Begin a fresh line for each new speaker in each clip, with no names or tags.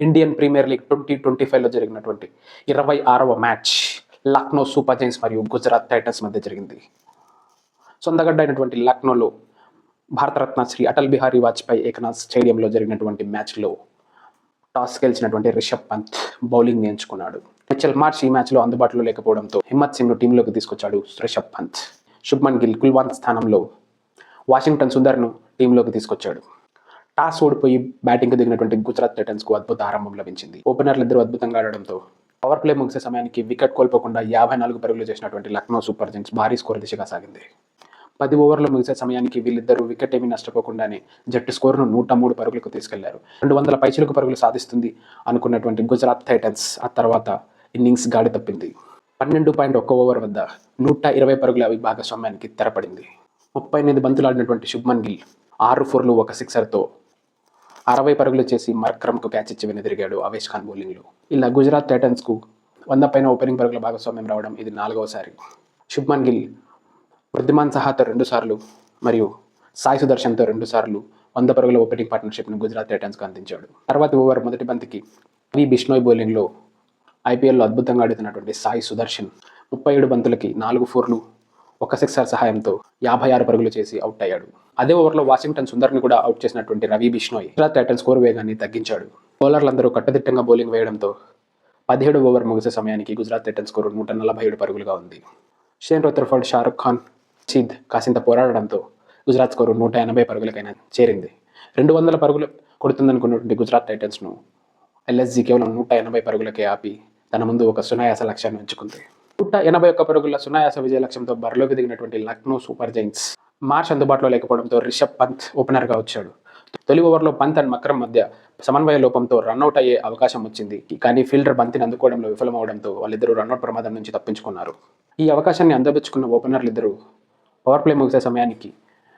Indian premier league twenty twenty ఫైవ్లో జరిగినటువంటి ఇరవై ఆరవ మ్యాచ్ లక్నో సూపర్ జైన్స్ మరియు గుజరాత్ టైటన్స్ మధ్య జరిగింది. సొంతగడ్డ అయినటువంటి లక్నోలో భారతరత్న శ్రీ అటల్ బిహారీ వాజ్పేయి ఏకనాథ్ స్టేడియంలో జరిగినటువంటి మ్యాచ్లో టాస్ గెలిచినటువంటి రిషబ్ పంత్ బౌలింగ్ ఎంచుకున్నాడు మిచెల్ మార్చ్ ఈ మ్యాచ్లో అందుబాటులో లేకపోవడంతో హిమ్మత్ సింగ్ను టీంలోకి తీసుకొచ్చాడు రిషబ్ పంత్. శుభ్మన్ గిల్ కుల్వాన్ స్థానంలో వాషింగ్టన్ సుందర్ను టీంలోకి తీసుకొచ్చాడు. టాస్ ఓడిపోయి బ్యాటింగ్ దిగినటువంటి గుజరాత్ టైటన్స్కు అద్భుత ఆరంభం లభించింది. ఓపెనర్లు ఇద్దరు అద్భుతంగా ఆడడంతో పవర్ ప్లే ముగిసే సమయానికి వికెట్ కోల్పోకుండా యాభై నాలుగు పరుగులు చేసినటువంటి లక్నో సూపర్ జైంట్స్ భారీ స్కోర్ దిశగా సాగింది. పది ఓవర్లు ముగిసే సమయానికి వీళ్ళిద్దరూ వికెట్ ఏమీ నష్టపోకుండానే జట్టు స్కోరును నూట మూడు పరుగులకు తీసుకెళ్ళారు. రెండు వందల పైచిలకు పరుగులు సాధిస్తుంది అనుకున్నటువంటి గుజరాత్ టైటన్స్ ఆ తర్వాత ఇన్నింగ్స్ గాడి తప్పింది. పన్నెండు పాయింట్ ఒక్క ఓవర్ వద్ద నూట ఇరవై పరుగుల అవి భాగస్వామ్యానికి తెరపడింది. ముప్పై ఎనిమిది బంతులు ఆడినటువంటి శుభ్మన్ గిల్ ఆరు ఫోర్లు ఒక సిక్సర్తో అరవై పరుగులు చేసి మర్క్రమ్కు క్యాచ్ ఇచ్చి వెనుదిరిగాడు అవేష్ ఖాన్ బౌలింగ్లో. ఇలా గుజరాత్ టైటన్స్కు వంద పైన ఓపెనింగ్ పరుగుల భాగస్వామ్యం రావడం ఇది నాలుగవసారి. శుభ్మన్ గిల్ వృద్ధిమాన్ సహాతో రెండు సార్లు మరియు సాయి సుదర్శన్తో రెండు సార్లు వంద పరుగుల ఓపెనింగ్ పార్ట్నర్షిప్ను గుజరాత్ టైటన్స్కు అందించాడు. తర్వాత ఓవర్ మొదటి బంతికి వి బిష్నోయ్ బౌలింగ్లో ఐపీఎల్లో అద్భుతంగా ఆడుతున్నటువంటి సాయి సుదర్శన్ ముప్పై ఏడు బంతులకి నాలుగు ఫోర్లు ఒక సిక్సర్ సహాయంతో యాభై ఆరు పరుగులు చేసి అవుట్ అయ్యాడు. అదే ఓవర్లో వాషింగ్టన్ సుందర్ని కూడా అవుట్ చేసినటువంటి రవి బిష్నోయ్. గుజరాత్ టైటన్ స్కోర్ వేగాన్ని తగ్గించాడు. బౌలర్లందరూ కట్టుదిట్టంగా బౌలింగ్ వేయడంతో పదిహేడు ఓవర్ ముగిసే సమయానికి గుజరాత్ టైటన్ స్కోరు నూట నలభై ఏడు పరుగులుగా ఉంది. షేన్ రొత్తర్ఫర్డ్ షారుఖ్ ఖాన్ చీద్ కాసింత పోరాడడంతో గుజరాత్ స్కోరు నూట ఎనభై పరుగులకైనా చేరింది. రెండు వందల పరుగులు కొడుతుందనుకున్నటువంటి గుజరాత్ టైటన్స్ను ఎల్ఎస్జి కేవలం నూట ఎనభై పరుగులకే ఆపి తన ముందు ఒక సునాయాస లక్ష్యాన్ని ఉంచుకుంది నూట ఎనభై ఒక్క పరుగుల సునాయాస విజయ లక్ష్యంతో బరిలోకి దిగినటువంటి లక్నో సూపర్ జైన్స్ మార్చ్ అందుబాటులో లేకపోవడంతో రిషబ్ పంత్ ఓపెనర్గా వచ్చాడు. తొలి ఓవర్లో పంత్ అండ్ మక్రమ్ మధ్య సమన్వయ లోపంతో రన్అట్ అయ్యే అవకాశం వచ్చింది. కానీ ఫీల్డర్ బంతిని అందుకోవడంలో విఫలమవడంతో వాళ్ళిద్దరూ రన్అట్ ప్రమాదం నుంచి తప్పించుకున్నారు. ఈ అవకాశాన్ని అందబెచ్చుకున్న ఓపెనర్లు ఇద్దరు పవర్ ప్లే ముగిసే సమయానికి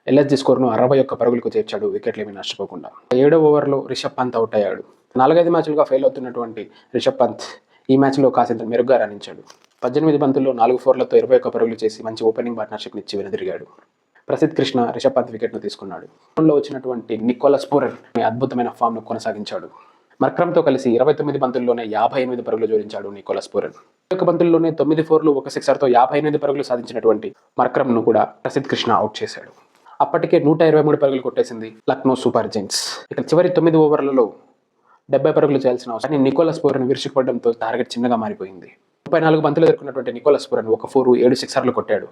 ఎల్ఎస్జి స్కోర్ను అరవై ఒక్క పరుగులకు చేర్చాడు. వికెట్లు ఏమీ నష్టపోకుండా ఏడో ఓవర్లో రిషబ్ పంత్ అవుట్ అయ్యాడు. నాలుగైదు మ్యాచ్లుగా ఫెయిల్ అవుతున్నటువంటి రిషబ్ పంత్ ఈ మ్యాచ్లో కాసింత మెరుగ్గా రాణించాడు. పద్దెనిమిది బంతుల్లో నాలుగు ఫోర్లతో ఇరవై ఒక్క పరుగులు చేసి మంచి ఓపెనింగ్ పార్ట్నర్షిప్ ఇచ్చి వెనుదిరిగాడు. ప్రసిద్ధ్ కృష్ణ రిషబ్ పంత్ వికెట్ను తీసుకున్నాడు. లో వచ్చినటువంటి నికోలస్ పూరన్ అద్భుతమైన ఫామ్ను కొనసాగించాడు. మర్క్రమ్తో కలిసి ఇరవై తొమ్మిది బంతుల్లోనే యాభై ఎనిమిది పరుగులు జోడించాడు నికోలస్ పూరన్ ఒక బంతుల్లోనే తొమ్మిది ఫోర్లు ఒక సిక్సర్తో యాభై ఎనిమిది పరుగులు సాధించినటువంటి మర్క్రమ్ను కూడా ప్రసిద్ధ్ కృష్ణ అవుట్ చేశాడు. అప్పటికే నూట ఇరవై మూడు పరుగులు కొట్టేసింది లక్నో సూపర్ జైంట్స్ ఇక చివరి తొమ్మిది ఓవర్లలో డెబ్బై పరుగులు చేయాల్సిన అవసరం నికోలస్ పూరన్ విరుచుకుపడడంతో టార్గెట్ చిన్నగా మారిపోయింది. ముప్పై నాలుగు బంతులు ఎదుర్కొన్నటువంటి నికోలస్ పూరన్ ఒక ఫోర్ ఏడు సిక్సర్లు కొట్టాడు.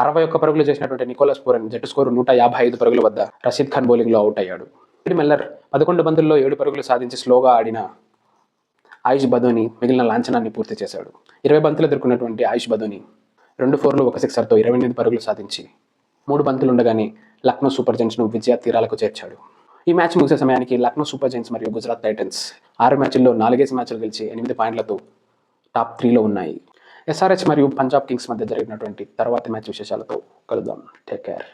అరవై ఒక్క పరుగులు చేసినటువంటి నికోలస్ పూరన్ జట్టు స్కోరు నూట యాభై ఐదు పరుగుల వద్ద రషీద్ ఖాన్ బౌలింగ్లో అవుట్ అయ్యాడు. మెల్లర్ పదకొండు బంతుల్లో ఏడు పరుగులు సాధించి స్లోగా ఆడిన ఆయుష్ బదోని మిగిలిన లాంఛనాన్ని పూర్తి చేశాడు. ఇరవై బంతులు ఎదుర్కొన్నటువంటి ఆయుష్ బదోని రెండు ఫోర్లు ఒక సిక్సర్తో ఇరవై ఎనిమిది పరుగులు సాధించి మూడు బంతులు ఉండగానే లక్నో సూపర్ జైంట్స్ను విజయ తీరాలకు చేర్చాడు. ఈ మ్యాచ్ ముగిసే సమయానికి లక్నో సూపర్ జైంట్స్ మరియు గుజరాత్ టైటన్స్ ఆరు మ్యాచ్ల్లో నాలుగేసి మ్యాచ్లు గెలిచి ఎనిమిది పాయింట్లతో టాప్ త్రీలో ఉన్నాయి. ఎస్ఆర్హెచ్ మరియు పంజాబ్ కింగ్స్ మధ్య జరిగినటువంటి తర్వాతి మ్యాచ్ విశేషాలతో కలుద్దాం. Take care